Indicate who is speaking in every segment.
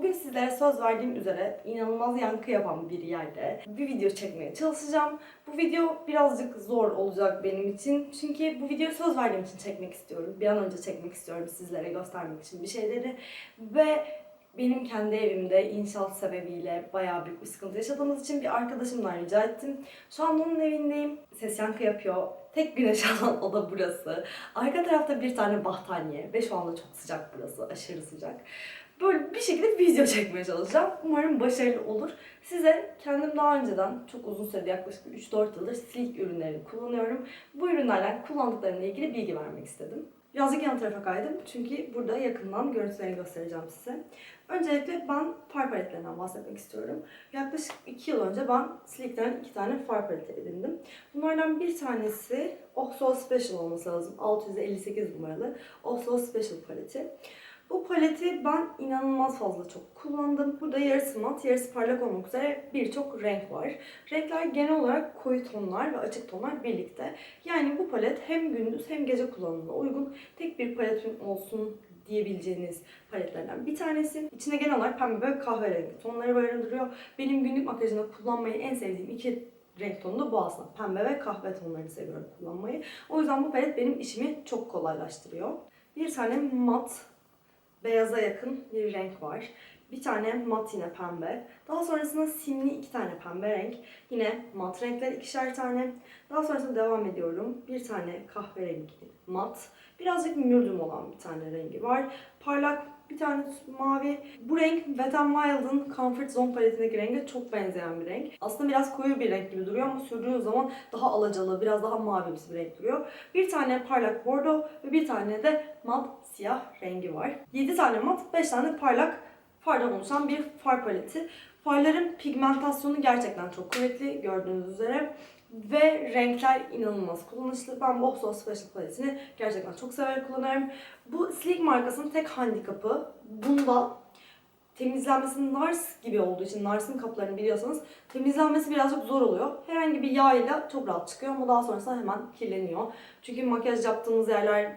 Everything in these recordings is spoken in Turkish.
Speaker 1: Bugün sizlere söz verdiğim üzere inanılmaz yankı yapan bir yerde bir video çekmeye çalışacağım. Bu video birazcık zor olacak benim için. Çünkü bu videoyu söz verdiğim için çekmek istiyorum. Bir an önce çekmek istiyorum sizlere göstermek için bir şeyleri. Ve benim kendi evimde inşaat sebebiyle bayağı büyük bir sıkıntı yaşadığımız için bir arkadaşımdan rica ettim. Şu an onun evindeyim. Ses yankı yapıyor. Tek güneş alan oda burası. Arka tarafta bir tane battaniye ve şu anda çok sıcak burası. Aşırı sıcak. Böyle bir şekilde video çekmeye çalışacağım. Umarım başarılı olur. Size kendim daha önceden çok uzun sürede yaklaşık 3-4 yıldır Sleek ürünlerini kullanıyorum. Bu ürünlerden kullandıklarımla ilgili bilgi vermek istedim. Birazcık yan tarafa kaydım çünkü burada yakından görüntülerini göstereceğim size. Öncelikle ben far paletlerinden bahsetmek istiyorum. Yaklaşık 2 yıl önce ben Sleek'ten iki tane far paleti edindim. Bunlardan bir tanesi So Special olması lazım. 658 numaralı So Special paleti. Bu paleti ben inanılmaz fazla çok kullandım. Burada yarısı mat, yarısı parlak olmak üzere birçok renk var. Renkler genel olarak koyu tonlar ve açık tonlar birlikte. Yani bu palet hem gündüz hem gece kullanımına uygun tek bir paletin olsun diyebileceğiniz paletlerden bir tanesi. İçinde genel olarak pembe ve kahverengi tonları barındırıyor. Benim günlük makyajımda kullanmayı en sevdiğim iki renk tonu da bu aslında. Pembe ve kahve tonlarını seviyorum kullanmayı. O yüzden bu palet benim işimi çok kolaylaştırıyor. Bir tane mat beyaza yakın bir renk var. Bir tane mat yine pembe. Daha sonrasında simli iki tane pembe renk. Yine mat renkler ikişer tane. Daha sonrasında devam ediyorum. Bir tane kahverengi mat. Birazcık mürdüm olan bir tane rengi var. Parlak bir tane mavi. Bu renk Wet n Wild'ın Comfort Zone paletindeki renge çok benzeyen bir renk. Aslında biraz koyu bir renk gibi duruyor ama sürdüğünüz zaman daha alacalı, biraz daha mavimsi bir renk duruyor. Bir tane parlak bordo ve bir tane de mat siyah rengi var. 7 tane mat, 5 tane parlak fardan oluşan bir far paleti. Farların pigmentasyonu gerçekten çok kuvvetli gördüğünüz üzere. Ve renkler inanılmaz kullanışlı. Ben bu Oxo Special paletini gerçekten çok severek kullanıyorum. Bu Sleek markasının tek handikapı bunda temizlenmesi Nars gibi olduğu için Nars'ın kaplarını biliyorsanız temizlenmesi birazcık zor oluyor. Herhangi bir yağ ile çok rahat çıkıyor ama daha sonrasında hemen kirleniyor. Çünkü makyaj yaptığımız yerler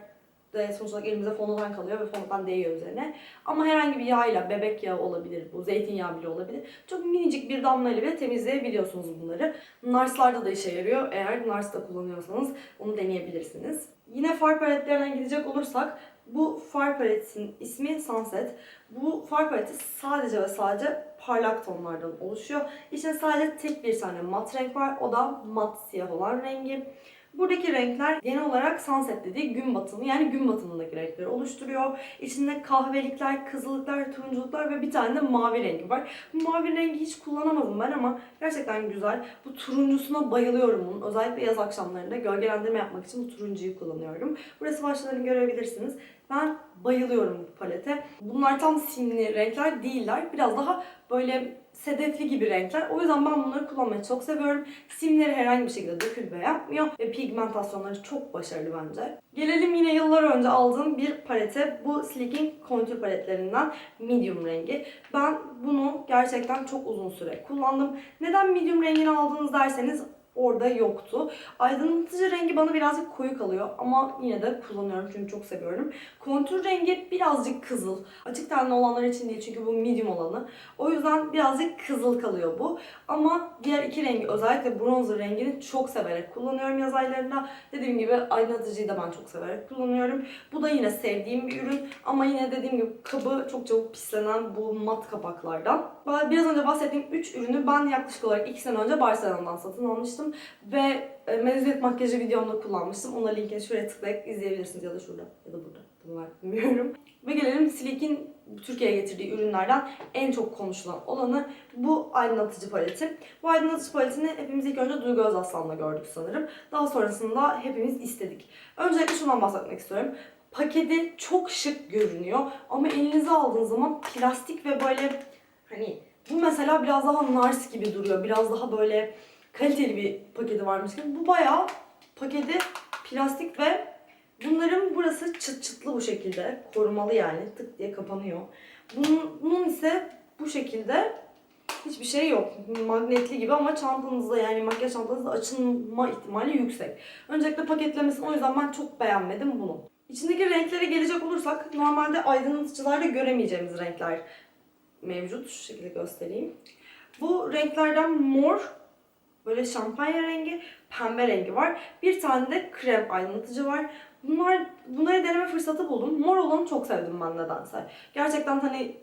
Speaker 1: de sonuç olarak elimize fondöten kalıyor ve fondöten değiyor üzerine. Ama herhangi bir yağ ile bebek yağı olabilir, bu zeytinyağı bile olabilir. Çok minicik bir damla ile bile temizleyebiliyorsunuz bunları. Nars'larda da işe yarıyor. Eğer Nars da kullanıyorsanız onu deneyebilirsiniz. Yine far paletlerine gidecek olursak bu far paletin ismi Sunset. Bu far paleti sadece ve sadece parlak tonlardan oluşuyor. İçinde sadece tek bir tane mat renk var. O da mat siyah olan rengi. Buradaki renkler genel olarak sunset dediği gün batımı yani gün batımındaki renkleri oluşturuyor. İçinde kahvelikler, kızılıklar, turunculuklar ve bir tane de mavi rengi var. Bu mavi rengi hiç kullanamadım ben ama gerçekten güzel. Bu turuncusuna bayılıyorum bunun. Özellikle yaz akşamlarında gölgelendirme yapmak için bu turuncuyu kullanıyorum. Burası başlarını görebilirsiniz. Ben bayılıyorum bu palete. Bunlar tam simli renkler değiller. Biraz daha böyle sedefli gibi renkler. O yüzden ben bunları kullanmayı çok seviyorum. Simleri herhangi bir şekilde dökülme yapmıyor ve pigmentasyonları çok başarılı bence. Gelelim yine yıllar önce aldığım bir palete. Bu Sleek'in kontür paletlerinden medium rengi. Ben bunu gerçekten çok uzun süre kullandım. Neden medium rengini aldınız derseniz orada yoktu. Aydınlatıcı rengi bana birazcık koyu kalıyor ama yine de kullanıyorum çünkü çok seviyorum. Kontür rengi birazcık kızıl. Açık tenli olanlar için değil çünkü bu medium olanı. O yüzden birazcık kızıl kalıyor bu. Ama diğer iki rengi özellikle bronzer rengini çok severek kullanıyorum yaz aylarında. Dediğim gibi aydınlatıcıyı da ben çok severek kullanıyorum. Bu da yine sevdiğim bir ürün ama yine dediğim gibi kabı çok çabuk pislenen bu mat kapaklardan. Biraz önce bahsettiğim 3 ürünü ben yaklaşık olarak 2 sene önce Barcelona'dan satın almıştım ve e, mezuniyet makyajı videomda kullanmıştım. Ona linkini şuraya tıklayıp izleyebilirsiniz ya da şurada ya da burada. Bunu bilmiyorum. Ve gelelim Sleek'in Türkiye'ye getirdiği ürünlerden en çok konuşulan olanı bu aydınlatıcı paleti. Bu aydınlatıcı paletini hepimiz ilk önce Duygu Özaslan'la gördük sanırım. Daha sonrasında hepimiz istedik. Öncelikle şundan bahsetmek istiyorum. Paketi çok şık görünüyor ama elinize aldığınız zaman plastik ve böyle hani bu mesela biraz daha Nars gibi duruyor. Biraz daha böyle kaliteli bir paketi varmış gibi. Bu bayağı paketi plastik ve bunların burası çıt çıtlı bu şekilde. Korumalı yani. Tık diye kapanıyor. Bunun, bunun ise bu şekilde hiçbir şey yok. Magnetli gibi ama çantanızda yani makyaj çantanızda açılma ihtimali yüksek. Öncelikle paketlemesini o yüzden ben çok beğenmedim bunu. İçindeki renklere gelecek olursak normalde aydınlatıcılarda göremeyeceğimiz renkler mevcut. Şu şekilde göstereyim. Bu renklerden mor, böyle şampanya rengi, pembe rengi var. Bir tane de krem aydınlatıcı var. Bunlar bunları deneme fırsatı buldum. Mor olanı çok sevdim ben nedense. Gerçekten hani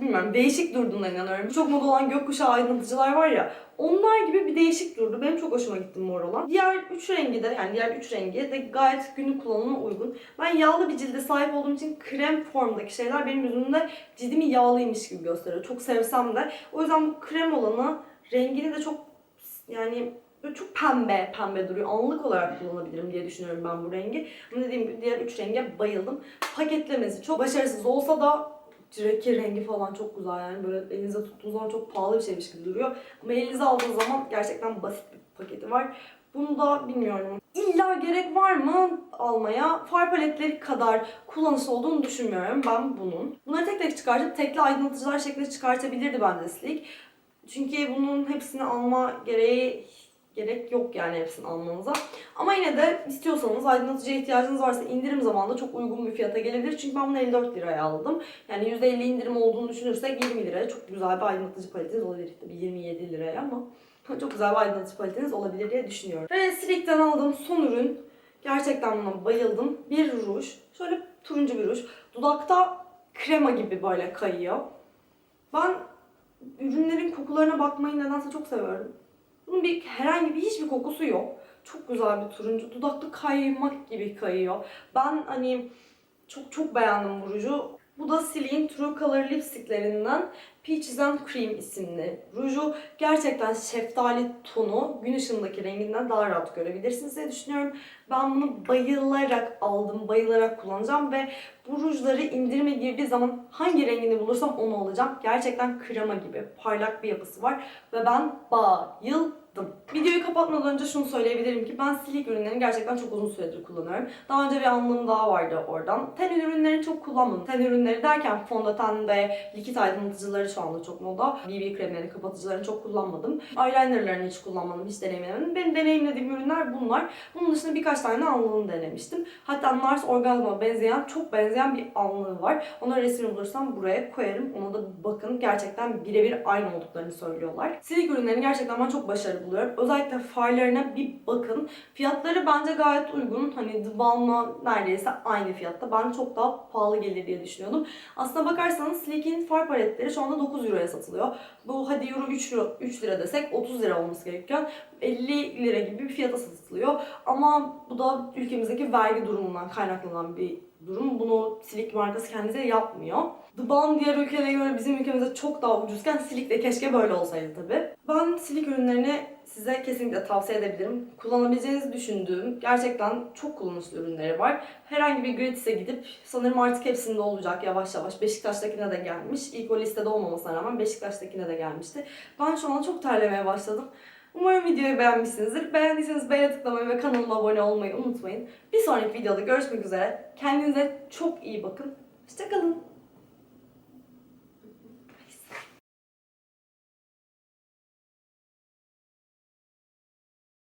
Speaker 1: bilmiyorum değişik durduğuna inanıyorum. Çok moda olan gökkuşağı aydınlatıcılar var ya onlar gibi bir değişik durdu. Benim çok hoşuma gitti mor olan. Diğer üç rengi de yani diğer üç rengi de gayet günlük kullanıma uygun. Ben yağlı bir cilde sahip olduğum için krem formdaki şeyler benim yüzümde cildimi yağlıymış gibi gösteriyor. Çok sevsem de. O yüzden bu krem olanı rengini de çok yani böyle çok pembe pembe duruyor. Anlık olarak kullanabilirim diye düşünüyorum ben bu rengi. Ama dediğim gibi diğer üç renge bayıldım. Paketlemesi çok başarısız olsa da Direki rengi falan çok güzel yani böyle elinize tuttuğunuz zaman çok pahalı bir şeymiş gibi duruyor. Ama elinize aldığınız zaman gerçekten basit bir paketi var. Bunu da bilmiyorum. İlla gerek var mı almaya? Far paletleri kadar kullanışlı olduğunu düşünmüyorum ben bunun. Bunları tek tek çıkartıp tekli aydınlatıcılar şeklinde çıkartabilirdi bence Sleek. Çünkü bunun hepsini alma gereği gerek yok yani hepsini almanıza. Ama yine de istiyorsanız aydınlatıcıya ihtiyacınız varsa indirim zamanında çok uygun bir fiyata gelebilir. Çünkü ben bunu 54 liraya aldım. Yani %50 indirim olduğunu düşünürsek 20 liraya çok güzel bir aydınlatıcı paletiniz olabilir. Tabii 27 liraya ama çok güzel bir aydınlatıcı paletiniz olabilir diye düşünüyorum. Ve Sleek'ten aldığım son ürün. Gerçekten buna bayıldım. Bir ruj. Şöyle turuncu bir ruj. Dudakta krema gibi böyle kayıyor. Ben ürünlerin kokularına bakmayı nedense çok seviyorum. Bunun bir herhangi bir hiçbir kokusu yok. Çok güzel bir turuncu. Dudakta kaymak gibi kayıyor. Ben hani çok çok beğendim bu ruju. Bu da Sleek'in True Color lipsticklerinden Peaches and Cream isimli ruju. Gerçekten şeftali tonu gün ışığındaki renginden daha rahat görebilirsiniz diye düşünüyorum. Ben bunu bayılarak aldım, bayılarak kullanacağım ve bu rujları indirime girdiği zaman hangi rengini bulursam onu alacağım. Gerçekten krema gibi parlak bir yapısı var ve ben bayıldım. Videoyu kapatmadan önce şunu söyleyebilirim ki ben Sleek ürünlerini gerçekten çok uzun süredir kullanıyorum. Daha önce bir anlığım daha vardı oradan. Ten ürünlerini çok kullanmadım. Ten ürünleri derken fondöten ve likit aydınlatıcıları şu anda çok moda. BB kremlerini, kapatıcılarını çok kullanmadım. Eyelinerlarını hiç kullanmadım, hiç deneyimlemedim. Benim deneyimlediğim ürünler bunlar. Bunun dışında birkaç tane anlığını denemiştim. Hatta Nars Orgasm'a benzeyen, çok benzeyen bir anlığı var. Ona resmini bulursam buraya koyarım. Ona da bakın. Gerçekten birebir aynı olduklarını söylüyorlar. Sleek ürünlerini gerçekten ben çok başarılı buluyorum. Özellikle farlarına bir bakın. Fiyatları bence gayet uygun. Hani The Balm'la neredeyse aynı fiyatta. Ben çok daha pahalı gelir diye düşünüyordum. Aslına bakarsanız Sleek'in far paletleri şu anda 9 euroya satılıyor. Bu hadi euro 3 lira, 3 lira desek 30 lira olması gerekiyor. 50 lira gibi bir fiyata satılıyor. Ama bu da ülkemizdeki vergi durumundan kaynaklanan bir durum. Bunu Sleek markası kendisi yapmıyor. The Balm diğer ülkelere göre bizim ülkemizde çok daha ucuzken Sleek de keşke böyle olsaydı tabi. Ben Sleek ürünlerini size kesinlikle tavsiye edebilirim. Kullanabileceğinizi düşündüğüm gerçekten çok kullanışlı ürünleri var. Herhangi bir gratis'e gidip sanırım artık hepsinde olacak yavaş yavaş. Beşiktaş'takine de gelmiş. İlk o listede olmamasına rağmen Beşiktaş'takine de gelmişti. Ben şu an çok terlemeye başladım. Umarım videoyu beğenmişsinizdir. Beğendiyseniz beğene tıklamayı ve kanalıma abone olmayı unutmayın. Bir sonraki videoda görüşmek üzere. Kendinize çok iyi bakın. Hoşçakalın.